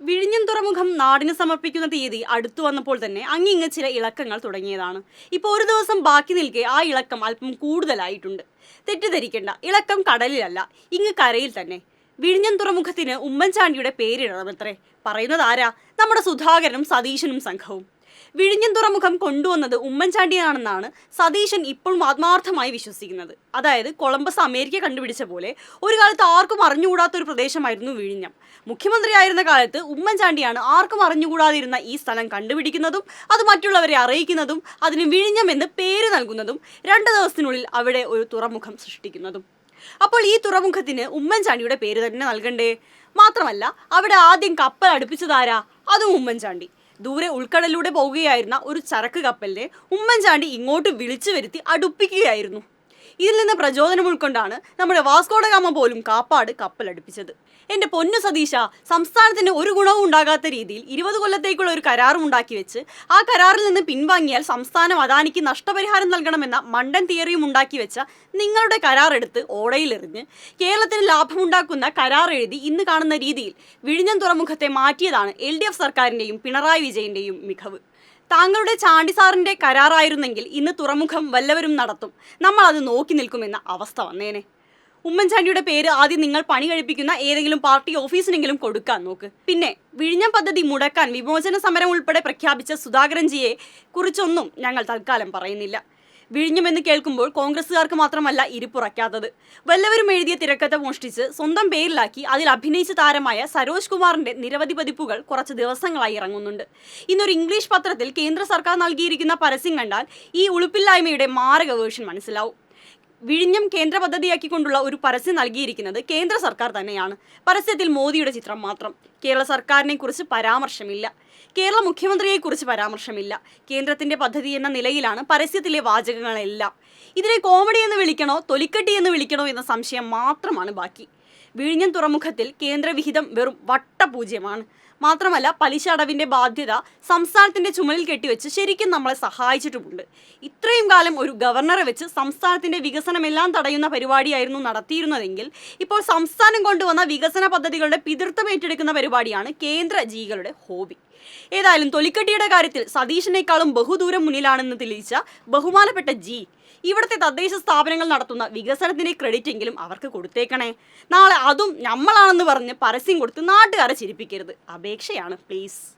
വിഴിഞ്ഞം തുറമുഖം നാടിന് സമർപ്പിക്കുന്ന തീയതി അടുത്തു വന്നപ്പോൾ തന്നെ അങ്ങിങ്ങ് ചില ഇളക്കങ്ങൾ തുടങ്ങിയതാണ്. ഇപ്പോൾ ഒരു ദിവസം ബാക്കി നിൽക്കെ ആ ഇളക്കം അല്പം കൂടുതലായിട്ടുണ്ട്. തെറ്റിദ്ധരിക്കേണ്ട ഇളക്കം കടലിലല്ല ഇങ്ങ് കരയിൽ തന്നെ. വിഴിഞ്ഞം തുറമുഖത്തിന് ഉമ്മൻചാണ്ടിയുടെ പേരിടണമത്രേ പറയുന്നത് ആരാ? നമ്മുടെ സുധാകരനും സതീശനും സംഘവും. വിഴിഞ്ഞം തുറമുഖം കൊണ്ടുവന്നത് ഉമ്മൻചാണ്ടിയാണെന്നാണ് സതീശൻ ഇപ്പോഴും ആത്മാർത്ഥമായി വിശ്വസിക്കുന്നത്. അതായത് കൊളംബസ് അമേരിക്ക കണ്ടുപിടിച്ച പോലെ ഒരു കാലത്ത് ആർക്കും അറിഞ്ഞുകൂടാത്ത ഒരു പ്രദേശമായിരുന്നു വിഴിഞ്ഞം. മുഖ്യമന്ത്രിയായിരുന്ന കാലത്ത് ഉമ്മൻചാണ്ടിയാണ് ആർക്കും അറിഞ്ഞുകൂടാതിരുന്ന ഈ സ്ഥലം കണ്ടുപിടിക്കുന്നതും അത് മറ്റുള്ളവരെ അറിയിക്കുന്നതും അതിന് വിഴിഞ്ഞം എന്ന് പേര് നൽകുന്നതും രണ്ട് ദിവസത്തിനുള്ളിൽ അവിടെ ഒരു തുറമുഖം സൃഷ്ടിക്കുന്നതും. അപ്പോൾ ഈ തുറമുഖത്തിന് ഉമ്മൻചാണ്ടിയുടെ പേര് തന്നെ നൽകണ്ടേ? മാത്രമല്ല അവിടെ ആദ്യം കപ്പൽ അടുപ്പിച്ചതാരാ? അതും ഉമ്മൻചാണ്ടി. ദൂരെ ഉൾക്കടലിലൂടെ പോവുകയായിരുന്ന ഒരു ചരക്ക് കപ്പലിനെ ഉമ്മൻചാണ്ടി ഇങ്ങോട്ട് വിളിച്ചു വരുത്തി അടുപ്പിക്കുകയായിരുന്നു. ഇതിൽ നിന്ന് പ്രചോദനം ഉൾക്കൊണ്ടാണ് നമ്മുടെ വാസ്കോഡഗാമ പോലും കാപ്പാട് കപ്പലടുപ്പിച്ചത്. എന്റെ പൊന്നു സതീശ സംസ്ഥാനത്തിന് ഒരു ഗുണവും ഉണ്ടാകാത്ത രീതിയിൽ ഇരുപത് കൊല്ലത്തേക്കുള്ള ഒരു കരാറും ഉണ്ടാക്കി വെച്ച് ആ കരാറിൽ നിന്ന് പിൻവാങ്ങിയാൽ സംസ്ഥാനം അദാനിക്ക് നഷ്ടപരിഹാരം നൽകണമെന്ന മണ്ടൻ തിയറിയും ഉണ്ടാക്കി വെച്ച നിങ്ങളുടെ കരാർ എടുത്ത് ഓടയിലെറിഞ്ഞ് കേരളത്തിന് ലാഭമുണ്ടാക്കുന്ന കരാർ എഴുതി ഇന്ന് കാണുന്ന രീതിയിൽ വിഴിഞ്ഞം തുറമുഖത്തെ മാറ്റിയതാണ് എൽ സർക്കാരിന്റെയും പിണറായി വിജയന്റെയും മികവ്. താങ്കളുടെ ചാണ്ടി സാറിന്റെ കരാറായിരുന്നെങ്കിൽ ഇന്ന് തുറമുഖം വല്ലവരും നടത്തും. നമ്മൾ അത് നോക്കി നിൽക്കുമെന്ന അവസ്ഥ വന്നേനെ. ഉമ്മൻചാണ്ടിയുടെ പേര് ആദ്യം നിങ്ങൾ പണി കഴിപ്പിക്കുന്ന ഏതെങ്കിലും പാർട്ടി ഓഫീസിനെങ്കിലും കൊടുക്കാൻ നോക്ക്. പിന്നെ വിഴിഞ്ഞം പദ്ധതി മുടക്കാൻ വിമോചന സമരം ഉൾപ്പെടെ പ്രഖ്യാപിച്ച സുധാകരൻജിയെ കുറിച്ചൊന്നും ഞങ്ങൾ തൽക്കാലം പറയുന്നില്ല. വിഴിഞ്ഞമെന്ന് കേൾക്കുമ്പോൾ കോൺഗ്രസ്സുകാർക്ക് മാത്രമല്ല ഇരിപ്പുറയ്ക്കാത്തത് വല്ലവരും എഴുതിയ തിരക്കഥ മോഷ്ടിച്ച് സ്വന്തം പേരിലാക്കി അതിൽ അഭിനയിച്ച താരമായ സരോജ് കുമാറിന്റെ നിരവധി പതിപ്പുകൾ കുറച്ച് ദിവസങ്ങളായി ഇറങ്ങുന്നുണ്ട്. ഇന്നൊരു ഇംഗ്ലീഷ് പത്രത്തിൽ കേന്ദ്ര സർക്കാർ നൽകിയിരിക്കുന്ന പരസ്യം കണ്ടാൽ ഈ ഉളുപ്പില്ലായ്മയുടെ മാരക വേർഷൻ മനസ്സിലാവും. വിഴിഞ്ഞം കേന്ദ്ര പദ്ധതിയാക്കിക്കൊണ്ടുള്ള ഒരു പരസ്യം നൽകിയിരിക്കുന്നത് കേന്ദ്ര സർക്കാർ തന്നെയാണ്. പരസ്യത്തിൽ മോദിയുടെ ചിത്രം മാത്രം. കേരള സർക്കാരിനെ കുറിച്ച് പരാമർശമില്ല. കേരള മുഖ്യമന്ത്രിയെക്കുറിച്ച് പരാമർശമില്ല. കേന്ദ്രത്തിന്റെ പദ്ധതി എന്ന നിലയിലാണ് പരസ്യത്തിലെ വാചകങ്ങളെല്ലാം. ഇതിനെ കോമഡി എന്ന് വിളിക്കണോ തൊലിക്കട്ടി എന്ന് വിളിക്കണോ എന്ന സംശയം മാത്രമാണ് ബാക്കി. വിഴിഞ്ഞം തുറമുഖത്തിൽ കേന്ദ്രവിഹിതം വെറും വട്ടപൂജ്യമാണ്. മാത്രമല്ല പലിശ അടവിന്റെ ബാധ്യത സംസ്ഥാനത്തിന്റെ ചുമലിൽ കെട്ടിവെച്ച് ശരിക്കും നമ്മളെ സഹായിച്ചിട്ടുമുണ്ട്. ഇത്രയും കാലം ഒരു ഗവർണറെ വെച്ച് സംസ്ഥാനത്തിന്റെ വികസനമെല്ലാം തടയുന്ന പരിപാടിയായിരുന്നു നടത്തിയിരുന്നതെങ്കിൽ ഇപ്പോൾ സംസ്ഥാനം കൊണ്ടുവന്ന വികസന പദ്ധതികളുടെ പിതൃത്വം ഏറ്റെടുക്കുന്ന പരിപാടിയാണ് കേന്ദ്ര ജീകളുടെ ഹോബി. ഏതായാലും തൊലിക്കട്ടിയുടെ കാര്യത്തിൽ സതീശനേക്കാളും ബഹുദൂരം മുന്നിലാണെന്ന് തെളിയിച്ച ബഹുമാനപ്പെട്ട ജി ഇവിടുത്തെ തദ്ദേശ സ്ഥാപനങ്ങൾ നടത്തുന്ന വികസനത്തിന്റെ ക്രെഡിറ്റ് എങ്കിലും അവർക്ക് കൊടുത്തേക്കണേ. നാളെ അതും നമ്മളാണെന്ന് പറഞ്ഞ് പരസ്യം കൊടുത്ത് നാട്ടുകാരെ ചിരിപ്പിക്കരുത്. അപേക്ഷയാണ്. പ്ലീസ്